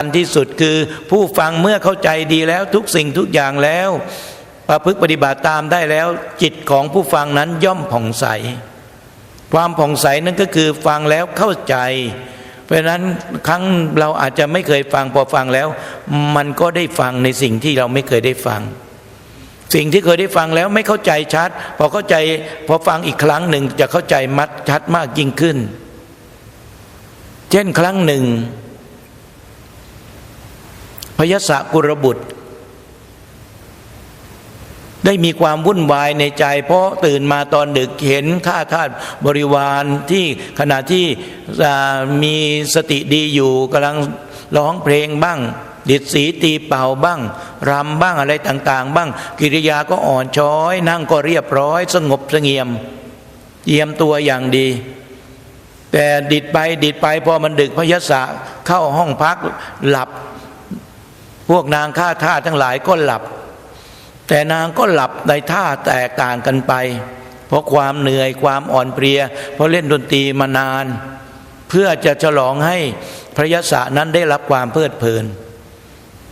ันที่สุดคือผู้ฟังเมื่อเข้าใจดีแล้วทุกสิ่งทุกอย่างแล้ว ประพฤติปฏิบัติตามได้แล้ว จิตของผู้ฟังนั้นย่อมผ่องใส ความผ่องใสนั่นก็คือฟังแล้วเข้าใจ เพราะนั้นครั้งเราอาจจะไม่เคยฟังพอฟังแล้ว มันก็ได้ฟังในสิ่งที่เราไม่เคยได้ฟัง สิ่งที่เคยได้ฟังแล้วไม่เข้าใจชัด พอเข้าใจพอฟังอีกครั้งหนึ่งจะเข้าใจมัดชัดมากยิ่งขึ้น เช่นครั้งหนึ่ง พยศกุรบุตร ได้มีความวุ่นวายในใจ เพราะตื่นมาตอนดึกเห็นข้าทาสบริวารที่ขณะที่มีสติดีอยู่กำลังร้องเพลงบ้าง ดิดสีตีเป่าบ้างรำบ้างอะไรต่าง ๆ บ้าง กิริยาก็อ่อนช้อย นั่งก็เรียบร้อย สงบเสงี่ยมเยี่ยมตัวอย่างดี แต่ดิดไปดิดไปพอมันดึกพยศะเข้าห้องพักหลับ พวกนางข้าท่าทั้งหลายก็หลับ แต่นางก็หลับในท่าแตกต่างกันไป เพราะความเหนื่อยความอ่อนเพลีย เพราะเล่นดนตรีมานาน เพื่อจะฉลองให้พระยศะนั้นได้รับความเพลิดเพลิน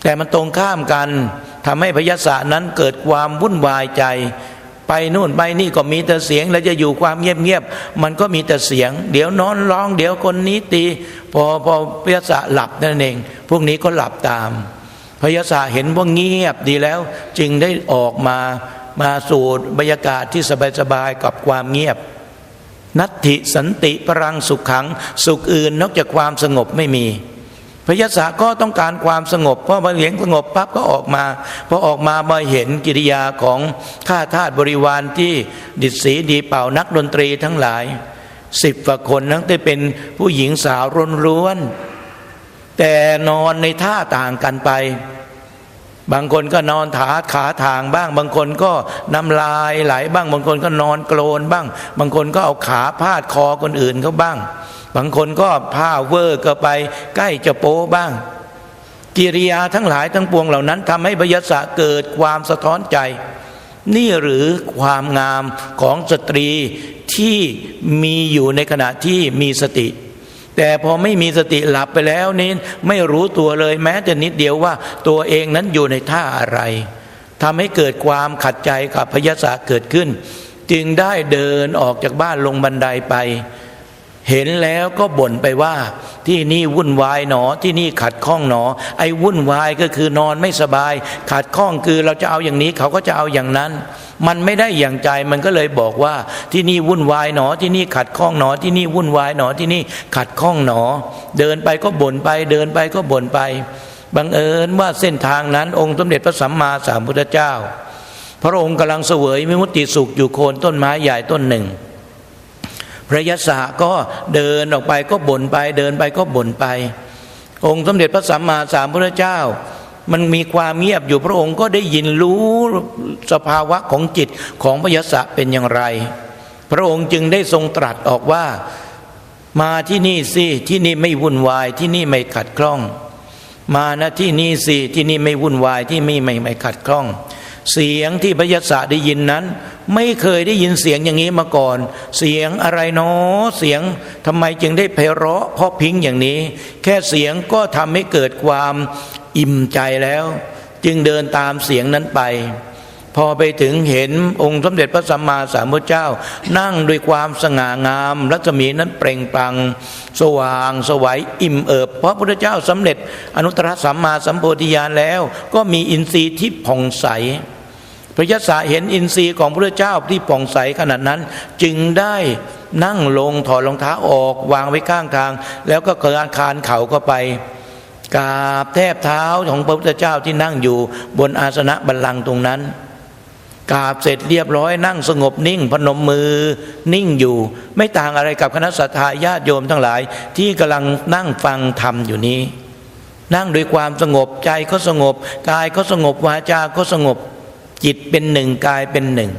แต่มันตรงข้ามกันทำให้พระยศะนั้นเกิดความวุ่นวายใจ ไปนู่นไปนี่ก็มีแต่เสียง แล้วจะอยู่ความเงียบๆมันก็มีแต่เสียง เดี๋ยวนอนร้อง เดี๋ยวคนนี้ตี พอพอพระยศะหลับนั่นเอง พวกนี้ก็หลับตาม พระยศะเห็นว่าเงียบดีแล้ว จึงได้ออกมามาสู่บรรยากาศที่สบายๆกับความเงียบ นัตถิสันติปรังสุขขัง สุขอื่นนอกจากความสงบไม่มีพระยศก็ต้องการความสงบเพราะมาเห็นสงบปั๊บก็ออกมาพอออกมามาเห็นกิริยาของข้าทาสบริวารที่ดิดสีดีเป่านักดนตรีทั้งหลายสิบกว่าคนนั้นได้เป็นผู้หญิงสาวรนร้วน แต่นอนในท่าต่างกันไป บางคนก็นอนถาขาทางบ้าง บางคนก็น้ำลายไหลบ้าง บางคนก็นอนโกลนบ้าง บางคนก็เอาขาพาดคอคนอื่นเขาบ้าง บางคนก็ผ้าเวอร์ก็ไปใกล้จะโป้บ้าง กิริยาทั้งหลายทั้งปวงเหล่านั้นทำให้พยศะเกิดความสะท้อนใจ นี่หรือความงามของสตรีที่มีอยู่ในขณะที่มีสติ แต่พอไม่มีสติหลับไปแล้วนี่ไม่รู้ตัวเลยแม้แต่นิดเดียวว่าตัวเองนั้นอยู่ในท่าอะไรทำให้เกิดความขัดใจกับพยาศะเกิดขึ้น จึงได้เดินออกจากบ้านลงบันไดไป เห็นแล้วก็บ่นไปว่า ที่นี่วุ่นวายหนอที่นี่ขัดข้องหนอ ไอ้วุ่นวายก็คือนอนไม่สบาย ขัดข้องคือเราจะเอาอย่างนี้เขาก็จะเอาอย่างนั้น มันไม่ได้อย่างใจมันก็เลยบอกว่า ที่นี่วุ่นวายหนอที่นี่ขัดข้องหนอ ที่นี่วุ่นวายหนอที่นี่ขัดข้องหนอ เดินไปก็บ่นไป เดินไปก็บ่นไปบังเอิญว่าเส้นทางนั้นองค์สมเด็จพระสัมมาสัมพุทธเจ้า พระองค์กำลังเสวยมิมุติสุขอยู่โคนต้นไม้ใหญ่ต้นหนึ่ง พระยศก็เดินออกไปก็บ่นไป เดินไปก็บ่นไป องค์สมเด็จพระสัมมาสัมพุทธเจ้า มันมีความเงียบอยู่พระองค์ก็ได้ยินรู้สภาวะของจิตของพระยศเป็นอย่างไร พระองค์จึงได้ทรงตรัสออกว่ามาที่นี่สิที่นี่ไม่วุ่นวายที่นี่ไม่ขัดข้อง มานะที่นี่สิที่นี่ไม่วุ่นวายที่ไม่ไม่ไม่ขัดข้อง เสียงที่พระยศได้ยินนั้น ไม่เคยได้ยินเสียงอย่างนี้มาก่อน เสียงอะไรเนาะเสียงทำไมจึงได้ไพเราะเพราะพิงอย่างนี้ แค่เสียงก็ทำให้เกิดความอิ่มใจแล้ว จึงเดินตามเสียงนั้นไป พอไปถึงเห็นองค์สมเด็จพระสัมมาสัมพุทธเจ้า นั่งด้วยความสง่างาม รัศมีนั้นเปล่งปลั่งสว่างสวัยอิ่มเอิบเพราะพระพุทธเจ้าสำเร็จอนุตตรสัมมาสัมโพธิญาณแล้ว ก็มีอินทรีย์ที่ผ่องใส พระยศเห็นอินทรีย์ของพระเจ้าที่ผ่องใสขนาดนั้น จึงได้นั่งลงถอดรองเท้าออกวางไว้ข้างทาง แล้วก็เกิดอาคารเข่าก็ไปกราบแทบเท้าของพระพุทธเจ้าที่นั่งอยู่บนอาสนะบัลลังก์ตรงนั้นกราบเสร็จเรียบร้อยนั่งสงบนิ่ง พนมมือนิ่งอยู่ ไม่ต่างอะไรกับคณะสัตยาญาติโยมทั้งหลาย ที่กำลังนั่งฟังธรรมอยู่นี้ นั่งด้วยความสงบใจก็สงบ กายก็สงบวาจาก็สงบ จิตเป็นหนึ่งกายเป็นหนึ่ง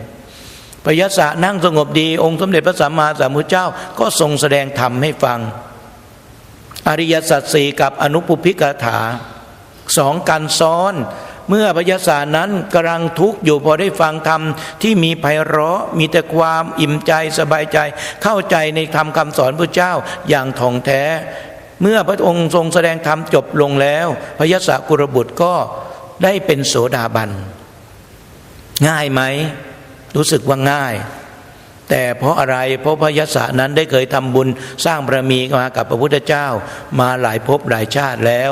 พยศนั่งสงบดี องค์สมเด็จพระสัมมาสัมพุทธเจ้าก็ทรงแสดงธรรมให้ฟัง อริยสัจสี่กับอนุปุพิกถาสองกันซ้อน เมื่อพยศนั้นกำลังทุกข์อยู่พอได้ฟังธรรมที่มีไพเราะมีแต่ความอิ่มใจสบายใจ เข้าใจในธรรมคำสอนพระเจ้าอย่างท่องแท้ เมื่อพระองค์ทรงแสดงธรรมจบลงแล้ว พยศกุรบุตรก็ได้เป็นโสดาบัน ง่ายไหม รู้สึกว่าง่าย แต่เพราะอะไร เพราะพระยศนั้นได้เคยทำบุญสร้างบารมีมากับพระพุทธเจ้า มาหลายภพหลายชาติแล้ว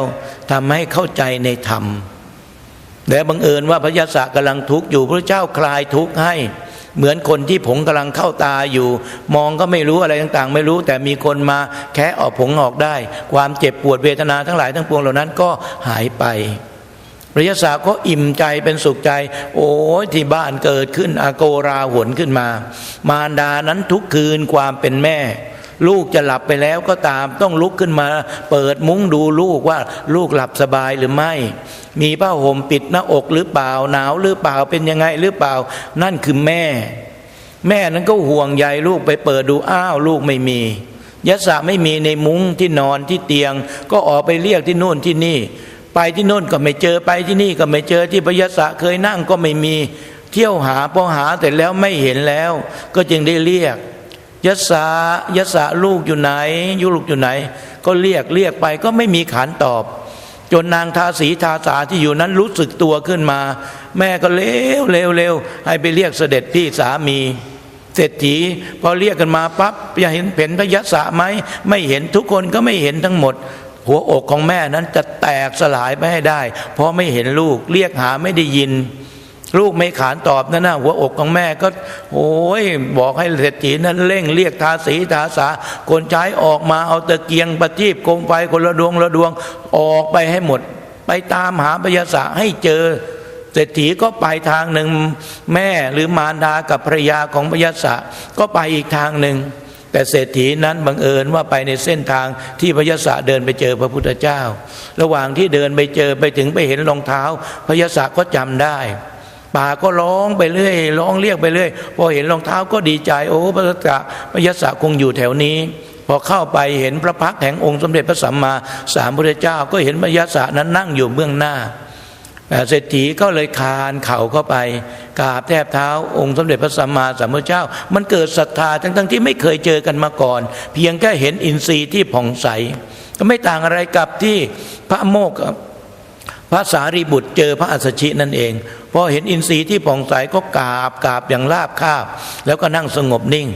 ทำให้เข้าใจในธรรมและบังเอิญว่าพระยศกำลังทุกข์อยู่พระเจ้าคลายทุกข์ให้เหมือนคนที่ผงกำลังเข้าตาอยู่ มองก็ไม่รู้อะไรต่างๆ ไม่รู้ แต่มีคนมาแคะออกผงออกได้ ความเจ็บปวดเวทนาทั้งหลายทั้งปวงเหล่านั้นก็หายไป พระยศก็อิ่มใจเป็นสุขใจ โอ้ยที่บ้านเกิดขึ้นอาโกราหนขึ้นมา มารดานั้นทุกคืนความเป็นแม่ ลูกจะหลับไปแล้วก็ตามต้องลุกขึ้นมา เปิดมุ้งดูลูกว่าลูกหลับสบายหรือไม่ มีผ้าห่มปิดหน้าอกหรือเปล่าหนาวหรือเปล่าเป็นยังไงหรือเปล่า นั่นคือแม่ แม่นั้นก็ห่วงใยลูกไปเปิดดูอ้าวลูกไม่มียศไม่มีในมุ้งที่นอนที่เตียง ก็ออกไปเรียกที่โน่นที่นี่ ไปที่โน่นก็ไม่เจอไปที่นี่ก็ไม่เจอที่พยศเคยนั่งก็ไม่มีเที่ยวหาพอหาแต่แล้วไม่เห็นแล้ว ก็จึงได้เรียกยศะยศะลูกอยู่ไหนยุลูกอยู่ไหน ก็เรียกเรียกไปก็ไม่มีขานตอบ จนนางทาสีทาสาที่อยู่นั้นรู้สึกตัวขึ้นมา แม่ก็เร็วเร็วเร็วให้ไปเรียกเสด็จพี่สามีเศรษฐีพอเรียกกันมาปั๊บจะเห็นเห็นพยศไหมไม่เห็นทุกคนก็ไม่เห็นทั้งหมด หัวอกของแม่นั้นจะแตกสลายไปให้ได้ เพราะไม่เห็นลูกเรียกหาไม่ได้ยิน ลูกไม่ขานตอบนั่นนะหัวอกของแม่ก็โอ้ยบอกให้เศรษฐีนั้นเร่งเรียกทาสีทาสาคนใช้ออกมาเอาตะเกียงประทีปโคมไฟคนละดวงละดวงออกไปให้หมด ไปตามหาพยาศาให้เจอเศรษฐีก็ไปทางหนึ่งแม่หรือมารดากับภรรยาของพยาศาก็ไปอีกทางหนึ่ง แต่เศรษฐีนั้นบังเอิญว่าไปในเส้นทางที่พยาศเดินไปเจอพระพุทธเจ้า ระหว่างที่เดินไปเจอไปถึงไปเห็นรองเท้าพยาศก็จำได้ป่าก็ร้องไปเรื่อยร้องเรียกไปเรื่อยพอเห็นรองเท้าก็ดีใจ โอ้พระศะพยาศคงอยู่แถวนี้ พอเข้าไปเห็นพระพักแห่งองค์สมเด็จพระสัมมาสัมพุทธเจ้า ก็เห็นพยาศนั้นนั่งอยู่เบื้องหน้า เศรษฐีก็เลยคานเข่าเข้าไปกราบแทบเท้าองค์สมเด็จพระสัมมาสัมพุทธเจ้า มันเกิดศรัทธาทั้งๆที่ไม่เคยเจอกันมาก่อน เพียงแค่เห็นอินทรีย์ที่ผ่องใส ก็ไม่ต่างอะไรกับที่พระโมกขพระสารีบุตรเจอพระอัสสชินั่นเองพอเห็นอินทรีย์ที่ผ่องใสก็กราบกราบอย่างราบคาบ แล้วก็นั่งสงบนิ่ง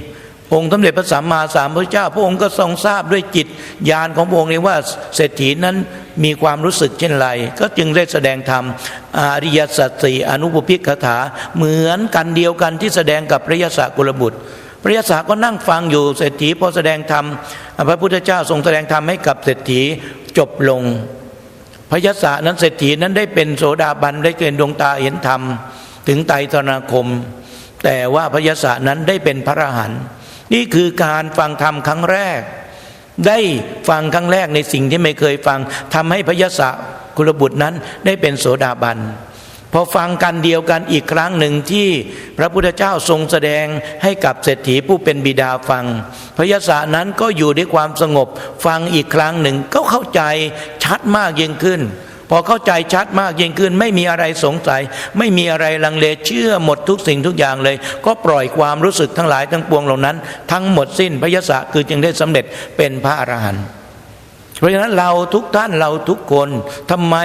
องค์สมเด็จพระสัมมาสัมพุทธเจ้า พระองค์ก็ทรงทราบด้วยจิตญาณของพระองค์นี้ว่าเศรษฐีนั้นมีความรู้สึกเช่นไร ก็จึงได้แสดงธรรมอริยสัจสี่อนุปพิกถาเหมือนกันเดียวกันที่แสดงกับพระยศกุลบุตรพระยศก็นั่งฟังอยู่เศรษฐีพอแสดงธรรมพระพุทธเจ้าทรงแสดงธรรมให้กับเศรษฐีจบลงพระยศนั้นเศรษฐีนั้นได้เป็นโสดาบันได้เกินดวงตาเห็นธรรม ถึงไตรนาคม แต่ว่าพระยศนั้นได้เป็นพระอรหันต์ นี่คือการฟังธรรมครั้งแรก ได้ฟังครั้งแรกในสิ่งที่ไม่เคยฟังทำให้พยศกุลบุตรนั้นได้เป็นโสดาบันพอฟังกันเดียวกันอีกครั้งหนึ่งที่พระพุทธเจ้าทรงแสดงให้กับเศรษฐีผู้เป็นบิดาฟังพยศนั้นก็อยู่ด้วยความสงบฟังอีกครั้งหนึ่งก็เข้าใจชัดมากยิ่งขึ้น พอเข้าใจชัดมากยิ่งขึ้น ไม่มีอะไรสงสัย ไม่มีอะไรลังเลเชื่อหมดทุกสิ่งทุกอย่างเลย ก็ปล่อยความรู้สึกทั้งหลายทั้งปวงเหล่านั้น ทั้งหมดสิ้นพยศคือจึงได้สำเร็จเป็นพระอรหันต์เพราะฉะนั้นเราทุกท่านเราทุกคนทำไม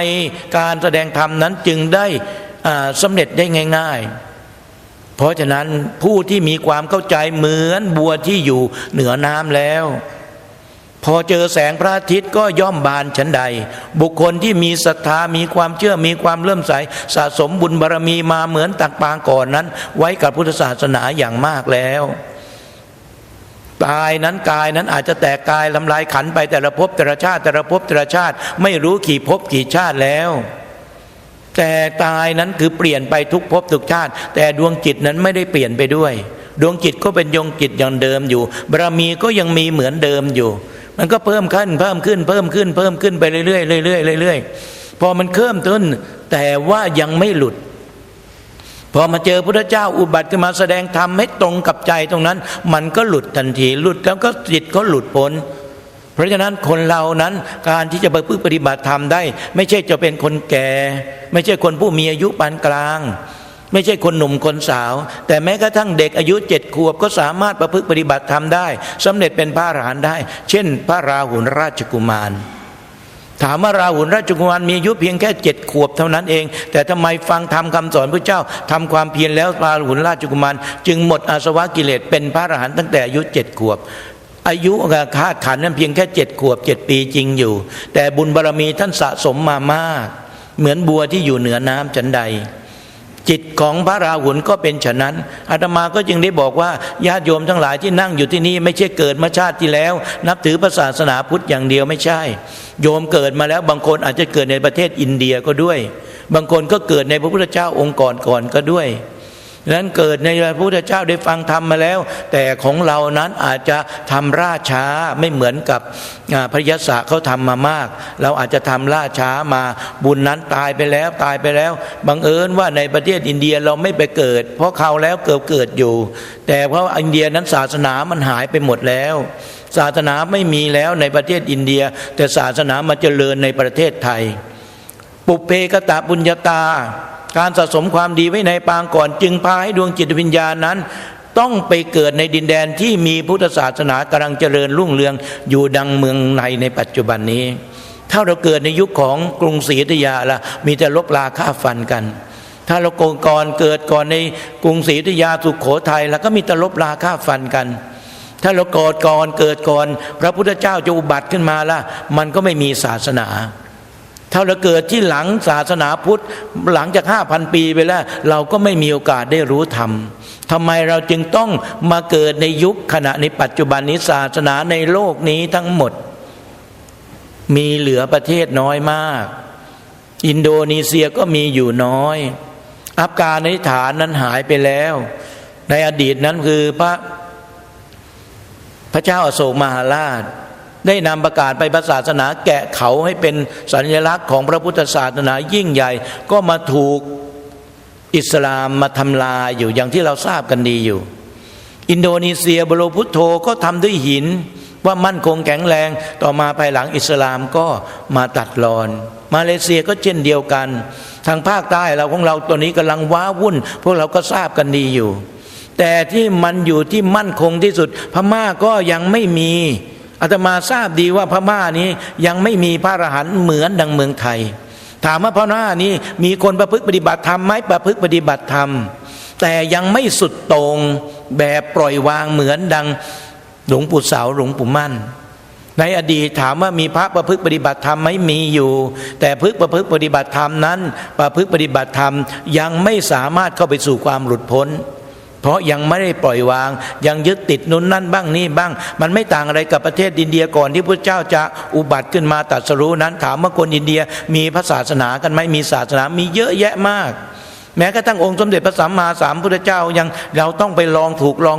การแสดงธรรมนั้นจึงได้สำเร็จได้ง่าย ๆเพราะฉะนั้นผู้ที่มีความเข้าใจเหมือนบัวที่อยู่เหนือน้ำแล้ว พอเจอแสงพระอาทิตย์ก็ย่อมบานฉันใด บุคคลที่มีศรัทธามีความเชื่อมีความเลื่อมใส สะสมบุญบารรมีมาเหมือนตักปางก่อนนั้น ไว้กับพุทธศาสนาอย่างมากแล้วกายนั้นกายนั้นอาจจะแตกกายลำลายขันไปแต่ละภพแต่ละชาติแต่ละภพแต่ละชาติ ไม่รู้กี่ภพกี่ชาติแล้ว แต่กายนั้นคือเปลี่ยนไปทุกภพทุกชาติ แต่ดวงจิตนั้นไม่ได้เปลี่ยนไปด้วย ดวงจิตก็เป็นดวงจิตอย่างเดิมอยู่บารมีก็ยังมีเหมือนเดิมอยู่ มันก็เพิ่มขึ้นเพิ่มขึ้นเพิ่มขึ้น เพิ่มขึ้นไปเรื่อยๆเรื่อยๆเรื่อยๆพอมันเพิ่มต้น แต่ว่ายังไม่หลุด พอมาเจอพระเจ้าอุบัติขึ้นมาแสดงธรรมให้ตรงกับใจตรงนั้น มันก็หลุดทันทีหลุดแล้วก็จิตก็หลุดพ้นเพราะฉะนั้นคนเรานั้นการที่จะไปพึ่งปฏิบัติธรรมได้ ไม่ใช่จะเป็นคนแก่ ไม่ใช่คนผู้มีอายุปานกลาง ไม่ใช่คนหนุ่มคนสาว แต่แม้กระทั่งเด็กอายุเจ็ดขวบก็สามารถประพฤติปฏิบัติธรรมได้สำเร็จเป็นพระอรหันต์ได้ เช่น พระราหุลราชกุมาร ถามว่าราหุลราชกุมารมีอายุเพียงแค่เจ็ดขวบเท่านั้นเอง แต่ทำไมฟังธรรมคำสอนพระเจ้าทำความเพียรแล้วราหุลราชกุมาร จึงหมดอาสวะกิเลสเป็นพระอรหันต์ตั้งแต่อายุเจ็ดขวบอายุคาดขันนั้นเพียงแค่เจ็ดขวบเจ็ดปีจริงอยู่ แต่บุญบารรมีท่านสะสมมามาก เหมือนบัวที่อยู่เหนือน้ำจันใด จิตของพระราหุลก็เป็นฉะนั้นอาตมาก็จึงได้บอกว่าญาติโยมทั้งหลายที่นั่งอยู่ที่นี่ไม่ใช่เกิดมาชาติที่แล้ว นับถือพระศาสนาพุทธอย่างเดียวไม่ใช่ โยมเกิดมาแล้วบางคนอาจจะเกิดในประเทศอินเดียก็ด้วย บางคนก็เกิดในพระพุทธเจ้าองค์ก่อนก่อนก็ด้วย นั้นเกิดในพระพุทธเจ้าได้ฟังธรรมมาแล้ว แต่ของเรานั้นอาจจะทำราช้าไม่เหมือนกับพระยศเขาทำมามาก เราอาจจะทำล่าช้ามาบุญนั้นตายไปแล้วตายไปแล้วบังเอิญว่าในประเทศอินเดียเราไม่ไปเกิด เพราะเขาแล้วเกิดเกิดอยู่ แต่เพราะอินเดียนั้นศาสนามันหายไปหมดแล้วศาสนาไม่มีแล้วในประเทศอินเดีย แต่ศาสนามาเจริญในประเทศไทย ปุเพกตะบุญญาตา การสะสมความดีไว้ในปางก่อน จึงพาให้ดวงจิตวิญญาณนั้น ต้องไปเกิดในดินแดนที่มีพุทธศาสนากำลังเจริญรุ่งเรืองอยู่ดังเมืองในในปัจจุบันนี้ ถ้าเราเกิดในยุคของกรุงศรีอยุธยาละมีแต่ลบลาฆ่าฟันกันถ้าเราโกงก่อนเกิดก่อนในกรุงศรีอยุธยาสุขโขทัยแล้วก็มีแต่ลบลาฆ่าฟันกัน ถ้าเราเกิดก่อนเกิดก่อน พระพุทธเจ้าจะอุบัติขึ้นมาละมันก็ไม่มีศาสนา ถ้าเราเกิดที่หลังศาสนาพุทธหลังจากห้าพันปีไปแล้ว เราก็ไม่มีโอกาสได้รู้ธรรมทำไมเราจึงต้องมาเกิดในยุคขณะในปัจจุบันนี้ศาสนาในโลกนี้ทั้งหมด มีเหลือประเทศน้อยมาก อินโดนีเซียก็มีอยู่น้อย อัฟกานิสถานนั้นหายไปแล้ว ในอดีตนั้นคือพระพระเจ้าอโศกมหาราช ได้นำประกาศไปพระศาสนาแกะเขาให้เป็นสัญลักษณ์ของพระพุทธศาสนายิ่งใหญ่ ก็มาถูกอิสลามมาทำลายอยู่อย่างที่เราทราบกันดีอยู่ อินโดนีเซียบโรพุทโธก็ทำด้วยหินว่ามั่นคงแข็งแรงต่อมาภายหลังอิสลามก็มาตัดรอน มาเลเซียก็เช่นเดียวกัน ทางภาคใต้เราของเราตัวนี้กำลังว้าวุ่น พวกเราก็ทราบกันดีอยู่ แต่ที่มันอยู่ที่มั่นคงที่สุด พม่าก็ยังไม่มี อาตมาทราบดีว่าพม่านี้ยังไม่มีพระอรหันต์เหมือนดังเมืองไทย ถามว่าพม่านี้มีคนประพฤติปฏิบัติธรรมไหมประพฤติปฏิบัติธรรม แต่ยังไม่สุดต่งแบบปล่อยวางเหมือนดังหลวงปู่เสาหลวงปู่มั่น ในอดีตถามว่ามีพระประพฤติปฏิบัติธรรมไหมมีอยู่ แต่พึกประพฤติปฏิบัติธรรมนั้น ประพฤติปฏิบัติธรรมยังไม่สามารถเข้าไปสู่ความหลุดพ้น เพราะยังไม่ได้ปล่อยวาง ยังยึดติดนุนนั่นบ้างนี่บ้าง มันไม่ต่างอะไรกับประเทศอินเดียก่อนที่พระเจ้าจะอุบัติขึ้นมาตัดสรู้นั้น ถามว่าคนอินเดียมีพระศาสนากันไหมมีศาสนามีเยอะแยะมาก แม้กระทั่งองค์สมเด็จพระสัมมาสัมพุทธเจ้ายังเราต้องไปลองถูกลอง